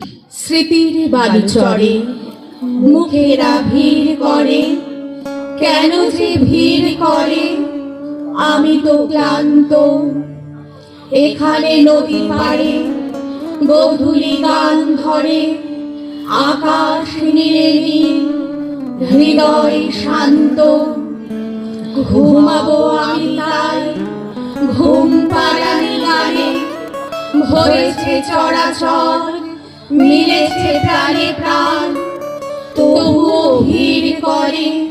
স্মৃতির বালুচরে মুখেরা ভিড় করে, কেন যে ভিড় করে, আমি তো ক্লান্ত। এখানে নদী পাড়ে, গধূলি গান ধরে, আকাশ নীলে নীল, হৃদয় শান্ত। ঘুমাবো আমি তাই, ঘুম পাড়ানি গানে, ভরেছে চরাচর মিলেছে প্রাণে প্রাণ। তবুও ভিড় করে,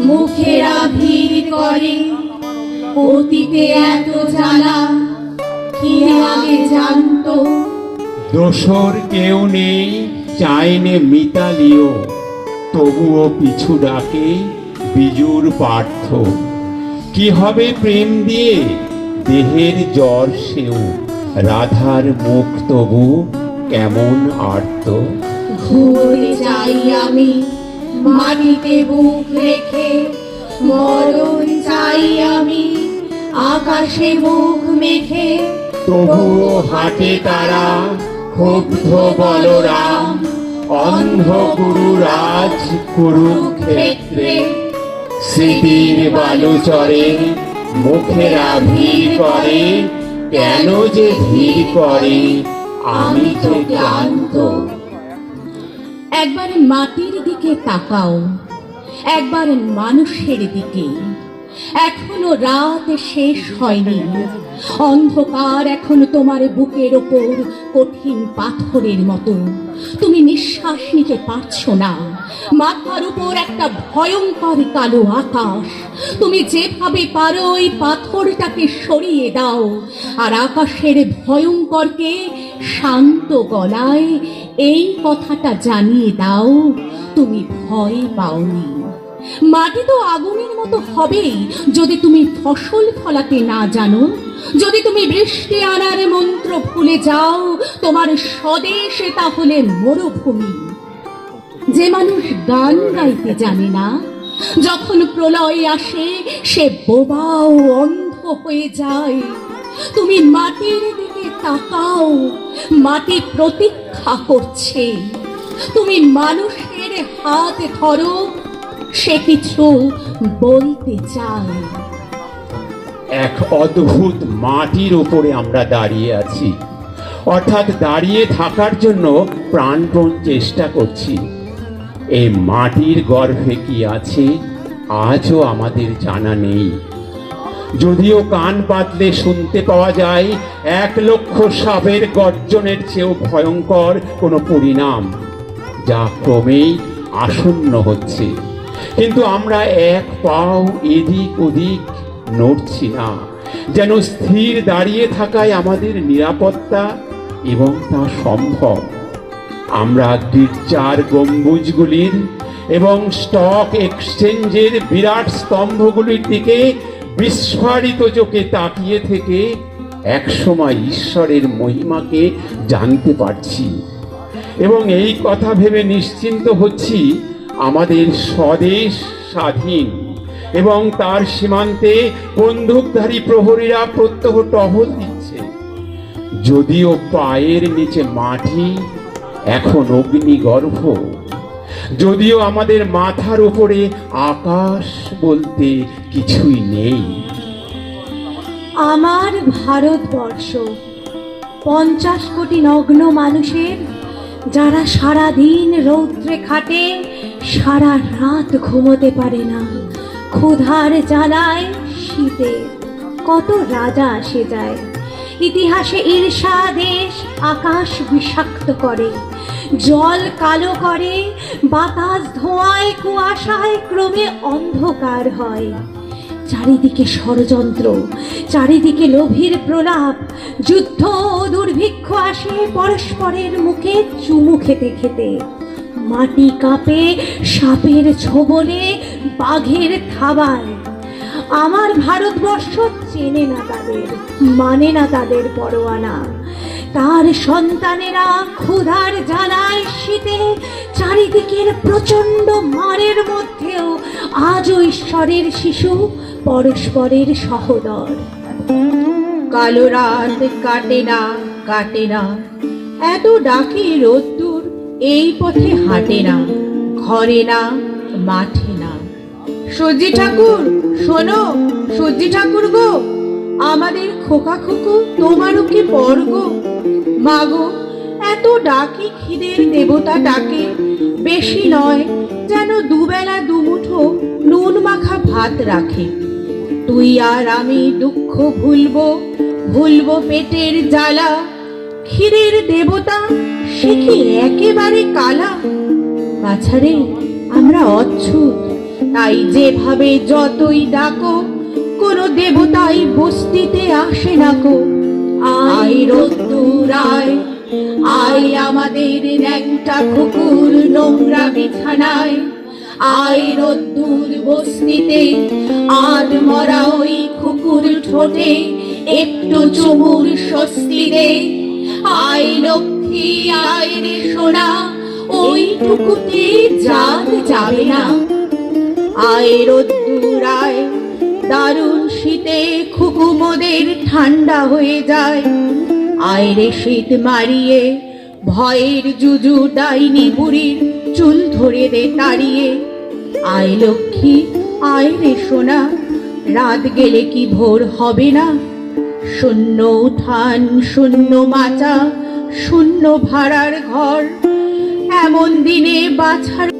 মুখেরা ভিড় করে। অতীতে এত জ্বালা, কি আগে জানতো? দোসর কেউ নেই, চাইনে মিতালিও। তবুও পিছু ডাকে বিজুর পার্থ। কি হবে প্রেম দিয়ে? দেহের জ্বর সেও। রাধার মুখ তবু কেমন আর্ত? ঘুরে যাই আমি মাটিতে বুক রেখে। মরণ চাই আমি আকাশে মুখ মেখে। তবুও হাটে তারা ক্ষুব্ধ বলরাম। অন্ধ গুরু রাজ কুরুক্ষেত্রে। স্মৃতির বালুচরে মুখেরা ভিড় করে। কেন যে ভিড় করে? আমি তো ক্লান্ত। একবার মাটির দিকে তাকাও একবার মানুষের দিকে। এখনও রাত শেষ হয়নি অন্ধকার এখনও তোমার বুকের ওপর কঠিন পাথরের মতো। তুমি নিঃশ্বাস নিতে পারছ না। মাথার উপর একটা ভয়ঙ্কর কালো আকাশ। তুমি যেভাবে পারো ওই পাথরটাকে সরিয়ে দাও, আর আকাশের ভয়ঙ্করকে শান্ত গলায় এই কথাটা জানিয়ে দাও, তুমি ভয় পাওনি। মাটি তো আগুনের মতো হবেই যদি তুমি ফসল ফলাতে না জানো। যদি তুমি বৃষ্টি আনার মন্ত্র ভুলে যাও, তোমার স্বদেশে তাহলে মরুভূমি। যে মানুষ গান গাইতে জানে না, যখন প্রলয় আসে, সে বোবা ও অন্ধ হয়ে যায়। তুমি মাটির দিকে তাকাও, মাটি প্রতীক্ষা করছে। তুমি মানুষের হাত ধরো, সে কিছু বলতে চায়। এক অদ্ভুত মাটির উপরে আমরা দাঁড়িয়ে আছি। অর্থাৎ দাঁড়িয়ে থাকার জন্য প্রাণপণ চেষ্টা করছি। এই মাটির গর্ভে কি আছে? আজও আমাদের জানা নেই। যদিও কান পাতলে শুনতে পাওয়া যায়, এক লক্ষ সাপের গর্জনের চেয়েও ভয়ঙ্কর কোনো পরিণাম, যা ক্রমেই আসন্ন হচ্ছে। কিন্তু আমরা এক পাও এদিক ওদিক নড়ছি না, যেন স্থির দাঁড়িয়ে থাকায় আমাদের নিরাপত্তা এবং তা সম্ভব। আমরা গির্জার গম্বুজগুলির এবং স্টক এক্সচেঞ্জের বিরাট স্তম্ভগুলির দিকে বিস্ফারিত চোখে তাকিয়ে থেকে একসময় ঈশ্বরের মহিমাকে জানতে পারছি। এবং এই কথা ভেবে নিশ্চিন্ত হচ্ছি আমাদের স্বদেশ স্বাধীন এবং তার সীমান্তে বন্দুকধারী প্রহরীরা প্রত্যহ টহল দিচ্ছে। যদিও পায়ের নিচে মাটি এখন অগ্নিগর্ভ। যদিও আমাদের মাথার উপরে আকাশ বলতে কিছুই নেই। আমার ভারতবর্ষ, পঞ্চাশ কোটি নগ্ন মানুষের, যারা সারা দিন রৌদ্রে খাটে, সারা রাত ঘুমোতে পারে না। ক্ষুধার জ্বালায় শীতে, কত রাজা আসে যায়। ইতিহাসে ঈর্ষা দেশ আকাশ বিষাক্ত করে। জল কালো করে, বাতাস ধোঁয়ায়, কুয়াশায়, ক্রমে অন্ধকার হয়। চারিদিকে ষড়যন্ত্র, চারিদিকে লোভীর প্রলাপ, যুদ্ধ দুর্ভিক্ষ আসে পরস্পরের মুখে চুমু খেতে খেতে। মাটি কাঁপে সাপের ছোবলে, বাঘের থাবায়। আমার ভারতবর্ষ চেনে না তাদের মানে না তাদের পরোয়ানা। তার সন্তানেরা ক্ষুধার জ্বালায় শীতে, চারিদিকের প্রচণ্ড মারের মধ্যেও আজও ঈশ্বরের শিশু পরস্পরের সহদর। কালো রাত কাটে না কাটে না। এত ডাকে রোদ্দুর এই পথে হাঁটে না, ঘরে না, মাঠে না। সজ্জি ঠাকুর, শোনো সজ্জি ঠাকুর গো। আমাদের খোকা খুকু, তোমারও কি পর গো? মাগো, এত ডাকি খিদের দেবতা ডাকে। বেশি নয় যেন দুবেলা দুমুঠো নুন মাখা ভাত রাখে। তুই আর আমি দুঃখ ভুলবো ভুলবো পেটের জ্বালা। ক্ষীরের দেবতা, সে কি একেবারে কালা? বাছারে, আমরা অচ্ছুত, তাই যেভাবে যতই ডাকো কোনো দেবতাই বস্তিতে আসে না কো রোদ্দুর আয় আয় আমাদের ন্যাংটা কুকুর নোংরা বিছানায়। আয় রোদ্দুর বস্তিতে আর মরা ওই কুকুর ঠোঁটে, একটু চুমুর স্বস্তি দে। আয় লক্ষ্মী, আয় রে সোনা ওইটুকুতে জান যাবে না। আয় রোদ্দুর আয় দারুণ শীতে খুকু মোদের ঠান্ডা হয়ে যায়। আয় রে শীত মারিয়ে, ভয়ের জুজু ডাইনি বুড়ির চুল ধরে দে তাড়িয়ে। আয় লক্ষ্মী, আয় রে সোনা, রাত গেলে কি ভোর হবে না? শূন্য উঠান, শূন্য মাচা, শূন্য ভাড়ার ঘর, এমন দিনে বাছার